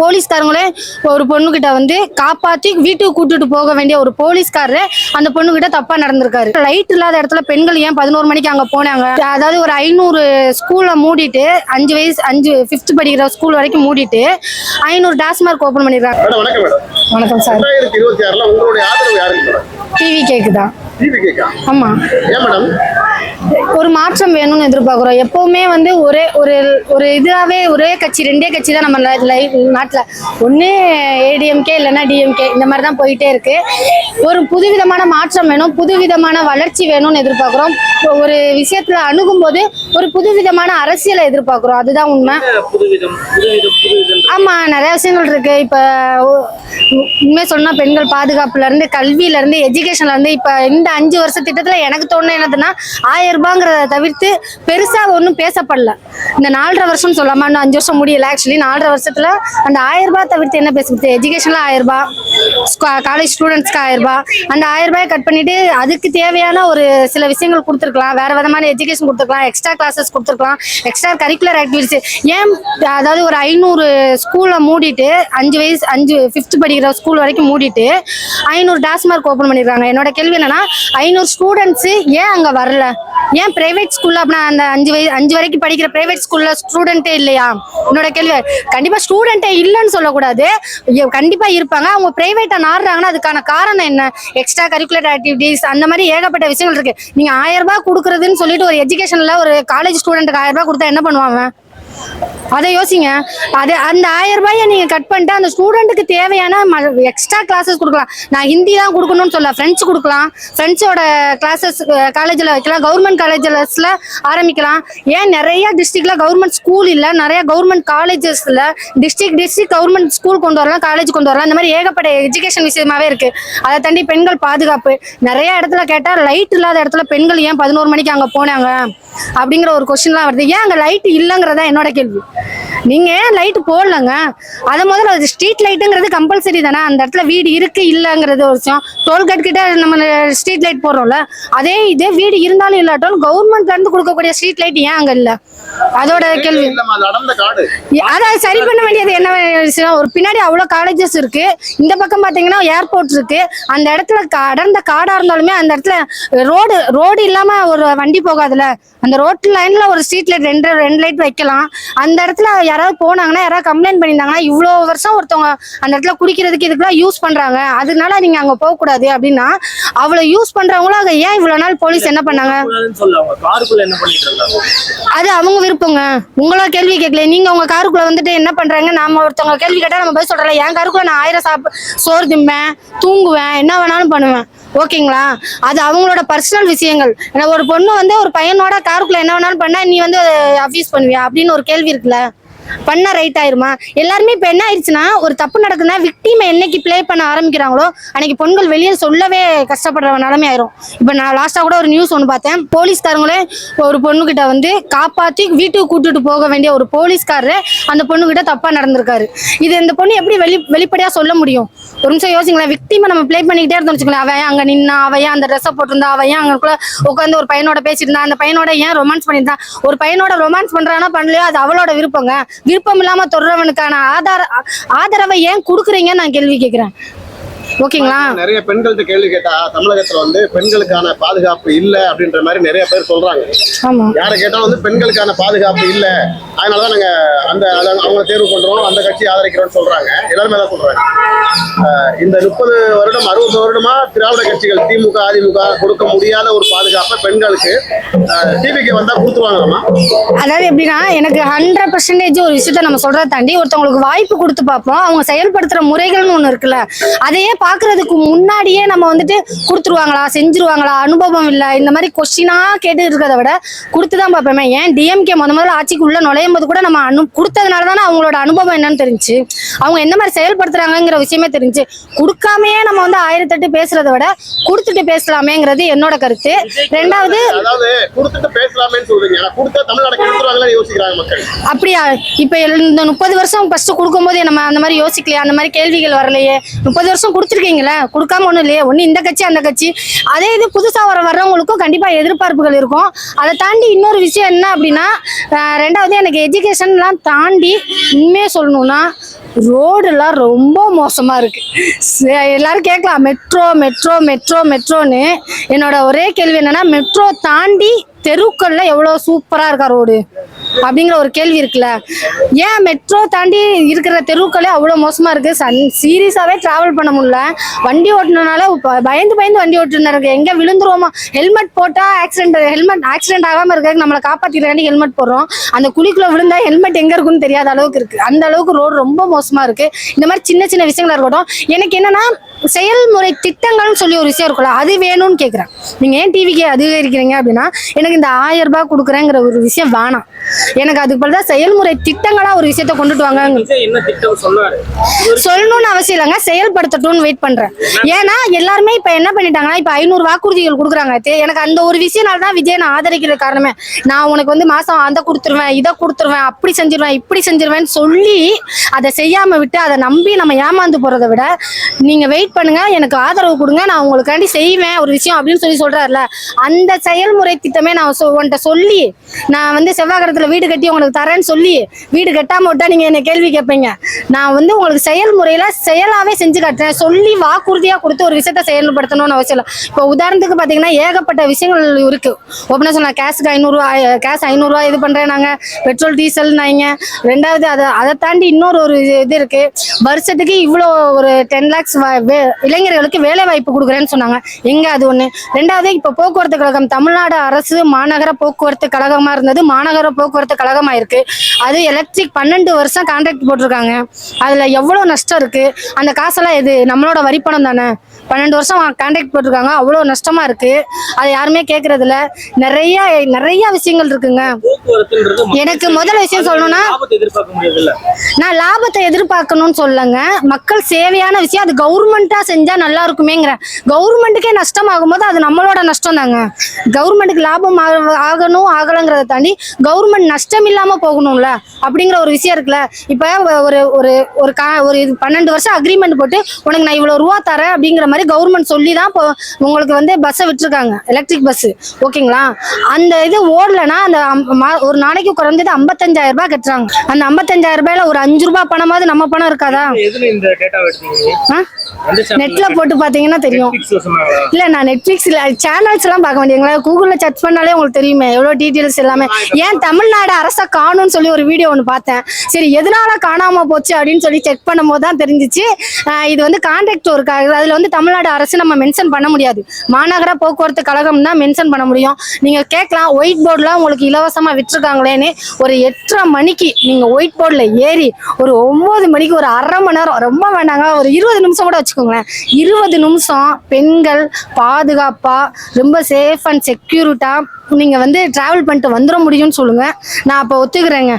போலீஸ்காரங்களே ஒரு பொண்ணுகிட்ட வந்து காப்பாத்தி வீட்டுக்கு கூட்டிட்டு போக வேண்டிய ஒரு போலீஸ்காரரு அந்த பொண்ணுகிட்ட தப்பா நடந்திருக்காரு. லைட் இல்லாத இடத்துல பெண்கள் ஏன் பதினோரு மணிக்கு அங்க போனாங்க? அதாவது ஒரு ஐநூறு ஸ்கூலை மூடிட்டு அஞ்சு வயசு அஞ்சு ஃபிஃப்த் படிக்கிற ஸ்கூல் வரைக்கும் மூடிட்டு ஐநூறு டாஸ்மார்க் ஓபன் பண்ணிடுறாங்க. வணக்கம் சார். டிவி கேக்குதா? டிவி கேக்கா? ஆமா. ஒரு மாற்றம் வேணும்னு எதிர்பார்க்குறோம். எப்பவுமே வந்து ஒரே ஒரு ஒரு இதாவே ஒரே கட்சி ரெண்டே கட்சி தான் நம்ம நாட்டில். ஒன்று ஏடிஎம்கே இல்லைன்னா டிஎம்கே இந்த மாதிரி தான் போயிட்டே இருக்கு. ஒரு புதுவிதமான மாற்றம் வேணும் புதுவிதமான வளர்ச்சி வேணும்னு எதிர்பார்க்குறோம். ஒரு விஷயத்துல அணுகும் போது ஒரு புதுவிதமான அரசியலை எதிர்பார்க்குறோம். அதுதான் உண்மை. புதுவிதம் புதுவிதம் புதுவிதம் ஆமா நிறைய விஷயங்கள் இருக்கு. இப்ப உ- உண்மை சொன்னா பெண்கள் பாதுகாப்புல இருந்து கல்வியில இருந்து எஜுகேஷன்ல இருந்து இப்ப இந்த அஞ்சு வருஷ திட்டத்துல எனக்கு தோணுன என்னதுன்னா ஆயிரம் ரூபாங்கிறத தவிர்த்து பெருசாக ஒன்றும் பேசப்படல. இந்த நாலரை வருஷம் சொல்லாமல் இன்னும் அஞ்சு வருஷம் முடியல ஆக்சுவலி நாலரை வருஷத்தில் அந்த ஆயிரம் ரூபாய் தவிர்த்து என்ன பேசுறது எஜுகேஷன்ல ஆயிரம் ரூபாய். காலேஜ் ஸ்டூடெண்ட்ஸ்க்கு ஆயிரம் ரூபாய். அந்த ஆயிரம் ரூபாய் கட் பண்ணிட்டு அதுக்கு தேவையான ஒரு சில விஷயங்கள் கொடுத்துருக்கலாம். வேற விதமான எஜுகேஷன் கொடுத்துருக்கலாம். எக்ஸ்ட்ரா கிளாஸஸ் கொடுத்துருக்கலாம். எக்ஸ்ட்ரா கரிக்குலர் ஆக்டிவிட்டிஸ் ஏன் அதாவது ஒரு ஐநூறு ஸ்கூலை மூடிட்டு அஞ்சு வயசு அஞ்சு ஃபிஃப்த் படிக்கிற ஸ்கூல் வரைக்கும் மூடிட்டு ஐநூறு டாஸ்மார்க் ஓப்பன் பண்ணிடுறாங்க என்னோட கேள்வி என்னன்னா ஐநூறு ஸ்டூடெண்ட்ஸ் ஏன் அங்க வரல? ஏன் பிரைவேட் ஸ்கூல்ல அப்படின்னா அந்த அஞ்சு வயசு அஞ்சு வரைக்கும் படிக்கிற பிரைவேட் ஸ்கூல்ல ஸ்டூடெண்ட்டே இல்லையா? என்னோட கேள்வி கண்டிப்பா ஸ்டூடெண்ட்டே இல்லைன்னு சொல்லக்கூடாது. கண்டிப்பா இருப்பாங்க. அவங்க பிரைவேட்டா நாடுறாங்கன்னா அதுக்கான காரணம் என்ன? எக்ஸ்ட்ரா கரிக்குலர் ஆக்டிவிட்டிஸ் அந்த மாதிரி ஏகப்பட்ட விஷயங்கள் இருக்கு. நீங்க ஆயிரம் ரூபாய் கொடுக்குறதுன்னு சொல்லிட்டு ஒரு எஜுகேஷன்ல ஒரு காலேஜ் ஸ்டூடெண்ட்டுக்கு ஆயிரம் ரூபாய் கொடுத்தா என்ன பண்ணுவாங்க அதை யோசிங்க. அது அந்த ஆயிரம் ரூபாயை நீங்க கட் பண்ணிட்டு அந்த ஸ்டூடெண்ட்டுக்கு தேவையான எக்ஸ்ட்ரா கிளாஸஸ் கொடுக்கலாம். நான் ஹிந்தி தான் கொடுக்கணும்னு சொல்ல ஃப்ரெண்ட்ஸ் கொடுக்கலாம். ஃப்ரெண்ட்ஸோட கிளாஸஸ் காலேஜில் வைக்கலாம். கவர்மெண்ட் காலேஜஸ்ல ஆரம்பிக்கலாம். ஏன் நிறைய டிஸ்ட்ரிக்ட்ல கவர்மெண்ட் ஸ்கூல் இல்லை நிறைய கவர்மெண்ட் காலேஜஸ்ல டிஸ்ட்ரிக்ட் டிஸ்ட்ரிக்ட் கவர்மெண்ட் ஸ்கூல் கொண்டு வரலாம் காலேஜ் கொண்டு வரலாம். இந்த மாதிரி ஏகப்பட்ட எஜுகேஷன் விஷயமாவே இருக்கு. அதை தாண்டி பெண்கள் பாதுகாப்பு. நிறைய இடத்துல கேட்டால் லைட் இல்லாத இடத்துல பெண்கள் ஏன் பதினோரு மணிக்கு அங்கே போனாங்க? அப்படிங்கிற ஒரு கொஸ்டின்லாம் வருது. ஏன் அங்கே லைட் இல்லைங்கிறதா என்னோட கேள்வி. நீங்க லைட் போடலங்க. அது முதல்ல அது ஸ்ட்ரீட் லைட்டுங்கிறது கம்பல்சரி தானே? அந்த இடத்துல வீடு இருக்கு இல்லைங்கிறது ஒரு விஷயம். டோல்கேட் கிட்ட நம்ம ஸ்ட்ரீட் லைட் போடுறோம்ல அதே இதே வீடு இருந்தாலும் இல்லாட்டாலும் கவர்மெண்ட்ல இருந்து கொடுக்கக்கூடிய ஸ்ட்ரீட் லைட் ஏன் அங்க இல்லை? அதோட கேள்வி. அது சரி பண்ண வேண்டியது என்ன ஒரு பின்னாடி அவ்வளோ காலேஜஸ் இருக்கு. இந்த பக்கம் பார்த்தீங்கன்னா ஏர்போர்ட் இருக்கு. அந்த இடத்துல அடர்ந்த காடா இருந்தாலுமே அந்த இடத்துல ரோடு ரோடு இல்லாம ஒரு வண்டி போகாதுல அந்த ரோட் லைன்ல ஒரு ஸ்ட்ரீட் லைட் ரெண்டு ரெண்டு லைட் வைக்கலாம். அந்த இடத்துல யாராவது போனாங்கன்னா யாராவது கம்ப்ளைண்ட் பண்ணியிருந்தாங்கன்னா இவ்வளோ வருஷம் ஒருத்தவங்க அந்த இடத்துல குடிக்கிறதுக்கு இதுக்கெல்லாம் யூஸ் பண்றாங்க. அதனால நீங்க அங்க போகக்கூடாது அப்படின்னா அவ்வளோ யூஸ் பண்றவங்களும் அங்க ஏன் இவ்வளோ நாள் போலீஸ் என்ன பண்ணாங்க? அது அவங்க விருப்பங்க. உங்களா கேள்வி கேட்கல. நீங்க உங்க காருக்குள்ள வந்துட்டு என்ன பண்றாங்க? நாம ஒருத்தவங்க கேள்வி கேட்டா நம்ம போய் சொல்றோம் என் காருக்குள்ள நான் ஆயிரம் சாப்பிட சோறு திம்பேன் தூங்குவேன் என்ன வேணாலும் பண்ணுவேன். ஓகேங்களா? அது அவங்களோட பர்சனல் விஷயங்கள். ஏன்னா ஒரு பொண்ணு வந்து ஒரு பையனோட காருக்குள்ள என்ன வேணாலும் பண்ணா நீ வந்து அஃபீஸ் பண்ணுவியா? அப்படின்னு ஒரு கேள்வி இருக்குல்ல. பண்ணா ரைட் ஆயிருமா? எல்லாருமே இப்போ என்ன ஆயிடுச்சுன்னா ஒரு தப்பு நடக்குதுன்னா விக்டிமை என்னைக்கு ப்ளே பண்ண ஆரம்பிக்கிறாங்களோ அன்னைக்கு பொண்கள் வெளியே சொல்லவே கஷ்டப்படுற நிலைமை ஆயிரும். இப்போ நான் லாஸ்டா கூட ஒரு நியூஸ் ஒன்று பார்த்தேன். போலீஸ்காரங்களே ஒரு பொண்ணுகிட்ட வந்து காப்பாத்தி வீட்டுக்கு கூட்டிட்டு போக வேண்டிய ஒரு போலீஸ்காரரு அந்த பொண்ணுகிட்ட தப்பா நடந்திருக்காரு. இது இந்த பொண்ணு எப்படி வெளி வெளிப்படையா சொல்ல முடியும்? ஒரு நிமிஷம் யோசிங்களேன். விக்டிமை நம்ம ப்ளே பண்ணிக்கிட்டே இருந்தோம் வச்சுக்கோங்களேன். அவன் அங்கே அங்க நின்னா அவன் ஏன் அந்த ட்ரெஸ்ஸை போட்டிருந்தா அவன் ஏன் அங்கக்குள்ள உட்காந்து ஒரு பையனோட பேசிட்டு இருந்தா அந்த பையனோட ஏன் ரொமான்ஸ் பண்ணியிருந்தான் ஒரு பையனோட ரொமான்ஸ் பண்றானா பண்ணலையோ? அது அவளோட விருப்பங்க. விருப்பம் இல்லாம தொடர்றவனுக்கான ஆதார ஆதரவை ஏன் கொடுக்குறீங்கன்னு நான் கேள்வி கேட்கிறேன் ஓகேங்களா? நிறைய பெண்கள்கிட்ட கேள்வி கேட்டா தமிழகத்துல வந்து பெண்களுக்கான பாதுகாப்பு இல்ல அப்படின்ற மாதிரி நிறைய பேர் சொல்றாங்க. யாரை கேட்டாலும் வந்து பெண்களுக்கான பாதுகாப்பு இல்ல. அதனாலதான் நாங்க அந்த அவங்க தேர்வு பண்றோம் அந்த கட்சி ஆதரிக்கிறோம்னு சொல்றாங்க. எல்லாருமே தான் சொல்றாங்க. இந்த முப்பது வருடம் அறுபது வருடமா திராவிட கட்சிகள் திமுக அதிமுக கொடுக்க முடியாத ஒரு பாதுகாப்பை பெண்களுக்கு டிவிக்கு வந்தா கொடுத்துருவாங்களாமா அதாவது எப்படின்னா எனக்கு ஹண்ட்ரட் பர்சன்டேஜ் ஒரு விஷயத்த நம்ம சொல்றதை தாண்டி ஒருத்தவங்களுக்கு வாய்ப்பு கொடுத்து பார்ப்போம். அவங்க செயல்படுத்துற முறைகள்னு ஒண்ணு இருக்குல்ல. அதையே பாக்குறதுக்கு முன்னாடியே நம்ம வந்துட்டு கொடுத்துருவாங்களா? செஞ்சிருவாங்களா? அனுபவம் இல்ல. இந்த மாதிரி கொஸ்டினா கேட்டு இருக்கிறத விட கொடுத்து தான் பார்ப்போமே ஏன் டிஎம்கே முத முதல்ல ஆட்சிக்கு உள்ள நுழையும் போது கூட நம்ம அனு கொடுத்ததுனால தானே அவங்களோட அனுபவம் என்னன்னு தெரிஞ்சு அவங்க என்ன மாதிரி செயல்படுத்துறாங்கங்கிற விஷயமே தெரிஞ்சு கொடுக்காமயே நம்ம வந்து ஆயிரத்தெட்டு பேசுறதை விட கொடுத்துட்டு பேசலாமேங்கிறது என்னோட கருத்து. ரெண்டாவது அப்படியா? இப்ப இந்த முப்பது வருஷம் ஃபர்ஸ்ட் கொடுக்கும்போது நம்ம அந்த மாதிரி யோசிக்கலையா? அந்த மாதிரி கேள்விகள் வரலையே. முப்பது வருஷம் கொடுத்துருக்கீங்களே? கொடுக்காம ஒன்றும் இல்லையே. ஒன்று இந்த கட்சி அந்த கட்சி. அதே இது புதுசாக வர வர்றவங்களுக்கும் கண்டிப்பாக எதிர்பார்ப்புகள் இருக்கும். அதை தாண்டி இன்னொரு விஷயம் என்ன அப்படின்னா ரெண்டாவது எனக்கு எஜுகேஷன்லாம் தாண்டி உண்மையாக சொல்லணும்னா ரோடெல்லாம் ரொம்ப மோசமாக இருக்குது எல்லோரும் கேட்கலாம் மெட்ரோ மெட்ரோ மெட்ரோ மெட்ரோன்னு. என்னோட ஒரே கேள்வி என்னென்னா மெட்ரோ தாண்டி தெருக்கள்ல எவ்வளோ சூப்பராக இருக்கா ரோடு? அப்படிங்கிற ஒரு கேள்வி இருக்குல்ல. ஏன் மெட்ரோ தாண்டி இருக்கிற தெருக்களே அவ்வளோ மோசமாக இருக்கு? சன் சீரியஸாகவே ட்ராவல் பண்ண முடியல. வண்டி ஓட்டினால ப- பயந்து பயந்து வண்டி ஓட்டுனா இருக்கு எங்கே விழுந்துருவோமா? ஹெல்மெட் போட்டால் ஆக்சிடென்ட் ஹெல்மெட் ஆக்சிடென்ட் ஆகாமல் இருக்கிறதுக்கு நம்மளை காப்பாத்திக்கிறாண்டி ஹெல்மெட் போடுறோம். அந்த குழிக்குள்ள விழுந்தா ஹெல்மெட் எங்கே இருக்குன்னு தெரியாத அளவுக்கு இருக்கு. அந்த அளவுக்கு ரோடு ரொம்ப மோசமாக இருக்கு. இந்த மாதிரி சின்ன சின்ன விஷயங்களா இருக்கட்டும். எனக்கு என்னன்னா செயல்முறை திட்டங்கள்னு சொல்லி ஒரு விஷயம் இருக்குல்ல அது வேணும்னு கேட்குறேன் நீங்கள் ஏன் டிவிக்கு அதிகரிக்கிறீங்க அப்படின்னா எனக்கு இந்த ஆயிரம் ரூபாய் கொடுக்குறேங்கிற ஒரு விஷயம் வேணாம். எனக்கு அதுக்கு பதிலா செயல்முறை திட்டங்களா ஒரு விஷயத்த கொண்டுட்டு வாங்க சொல்லணும்னு அவசியம் இல்லைங்க செயல்படுத்தட்டும்னு வெயிட் பண்றேன். ஏன்னா எல்லாருமே இப்ப என்ன பண்ணிட்டாங்கன்னா இப்ப ஐநூறு வாக்குறுதிகள் கொடுக்குறாங்க. எனக்கு அந்த ஒரு விஷயனால தான் விஜய் நான் ஆதரிக்கிற காரணமே. நான் உனக்கு வந்து மாசம் அதை கொடுத்துருவேன் இதை கொடுத்துருவேன் அப்படி செஞ்சிருவேன் இப்படி செஞ்சிருவேன்னு சொல்லி அதை செய்யாம விட்டு அதை நம்பி நம்ம ஏமாந்து போறதை விட நீங்க வெயிட் பண்ணுங்க எனக்கு ஆதரவு கொடுங்க நான் உங்களுக்காண்டி செய்வேன் ஒரு விஷயம் அப்படின்னு சொல்லி சொல்றாருல. அந்த செயல்முறை திட்டமே நான் சொ- உன்கிட்ட சொல்லி நான் வந்து செவ்வாய்கிரத்துல வீடு கட்டி உங்களுக்கு தரேன்னு சொல்லி வீடு கட்டாம விட்டா நீங்க என்ன கேள்வி கேட்பீங்க. நான் வந்து உங்களுக்கு செயல்முறையில செயலாவே செஞ்சு காட்டுறேன். சொல்லி வாக்குறுதியா கொடுத்து ஒரு விஷயத்த செயல்படுத்தணும்னு அவசியம் இல்லை. இப்போ உதாரணத்துக்கு பாத்தீங்கன்னா ஏகப்பட்ட விஷயங்கள் இருக்கு. ஒப்பனா சொன்ன கேஸுக்கு ஐநூறுரூவா கேஸ் ஐநூறுரூவா இது பண்றேன் நாங்க. பெட்ரோல் டீசல் நாங்க. ரெண்டாவது அதை அதை தாண்டி இன்னொரு ஒரு இது இருக்கு. வருஷத்துக்கு இவ்வளோ ஒரு டென் லேக்ஸ் இளைஞர்களுக்கு வேலை வாய்ப்பு கொடுக்குறேன்னு சொன்னாங்க. எங்க அது ஒண்ணு? ரெண்டாவது இப்போ போக்குவரத்து கழகம் தமிழ்நாடு அரசு மாநகர போக்குவரத்து கழகமா இருந்தது. மாநகர போக்குவரத்து கழகமா இருக்கு அது எலக்ட்ரிக் பன்னெண்டு வருஷம் கான்ட்ராக்ட் போட்டிருக்காங்க. அதுல எவ்வளவு நஷ்டம் இருக்கு? அந்த காசெல்லாம் எது? நம்மளோட வரிப்பணம் தானே? பன்னெண்டு வருஷம் கான்ட்ராக்ட் போட்டிருக்காங்க. அவ்வளோ நஷ்டமா இருக்கு. அதை யாருமே கேட்கறது இல்ல நிறைய நிறைய விஷயங்கள் இருக்குங்க. எனக்கு முதல் விஷயம் சொல்லணும்னா நான் லாபத்தை எதிர்பார்க்கணும்னு சொல்லங்க மக்கள் சேவையான விஷயம். அது கவர்மெண்ட்டா செஞ்சா நல்லா இருக்குமேங்கிறேன் கவர்மெண்ட்டுக்கே நஷ்டம் ஆகும்போது அது நம்மளோட நஷ்டம் தாங்க கவர்மெண்ட்டுக்கு லாபம் ஆக- ஆகணும் ஆகலைங்கிறத தாண்டி கவர்மெண்ட் நஷ்டம் இல்லாம போகணும்ல அப்படிங்கிற ஒரு விஷயம் இருக்குல்ல. இப்ப ஒரு ஒரு ஒரு கா ஒரு இது பன்னெண்டு வருஷம் அக்ரிமெண்ட் போட்டு உனக்கு நான் இவ்வளவு ரூபா தரேன் அப்படிங்கிற மாதிரி கவர்மெண்ட் சொல்லி தான் இப்போ உங்களுக்கு வந்து பஸ்ஸை விட்டுருக்காங்க. எலக்ட்ரிக் பஸ் ஓகேங்களா அந்த இது ஓடலைன்னா அந்த ஒரு நாளைக்கு குறைஞ்சது ஐம்பத்தஞ்சாயிரம் ரூபாய் கட்டுறாங்க. அந்த ஐம்பத்தஞ்சாயிரம் ரூபாயில ஒரு அஞ்சு ரூபாய் பணமாவது நம்ம பணம் இருக்காதா? நெட்ல போட்டு பாத்தீங்கன்னா தெரியும். இல்ல நான் நெட்ஃபிளிக்ஸ்ல சேனல்ஸ் எல்லாம் பார்க்க மாட்டேங்களா கூகுள்ல சர்ச் பண்ணாலே உங்களுக்கு தெரியுமே. எவ்வளவு டீடைல்ஸ் எல்லாமே. ஏன் தமிழ்நாடு அரச காணும்னு சொல்லி ஒரு வீடியோ ஒன்று பார்த்தேன். சரி எதனால காணாம போச்சு அப்படின்னு சொல்லி செக் பண்ணும்போது தான் தெரிஞ்சிச்சு. இது வந்து கான்ட்ராக்ட் ஒர்க் ஆகுது அதுல வந்து தமிழ்நாடு அரசு நம்ம மென்ஷன் பண்ண முடியாது. மாநகர போக்குவரத்து கழகம் தான் மென்ஷன் பண்ண முடியும். நீங்க கேட்கலாம் ஒயிட் போர்டுலாம் உங்களுக்கு இலவசமா விட்டுருக்காங்களேன்னு ஒரு எட்டரை மணிக்கு நீங்க ஒயிட் போர்டில் ஏறி ஒரு ஒன்பது மணிக்கு ஒரு அரை மணி நேரம் ரொம்ப வேண்டாங்க ஒரு இருபது நிமிஷம் கூட வச்சுக்கோங்களேன். இருபது நிமிஷம் பெண்கள் பாதுகாப்பா ரொம்ப சேஃப் அண்ட் செக்யூரிட்டா நீங்க வந்து டிராவல் பண்ணிட்டு வந்துட முடியும்னு சொல்லுங்க. நான் அப்போ ஒத்துக்கிறேங்க.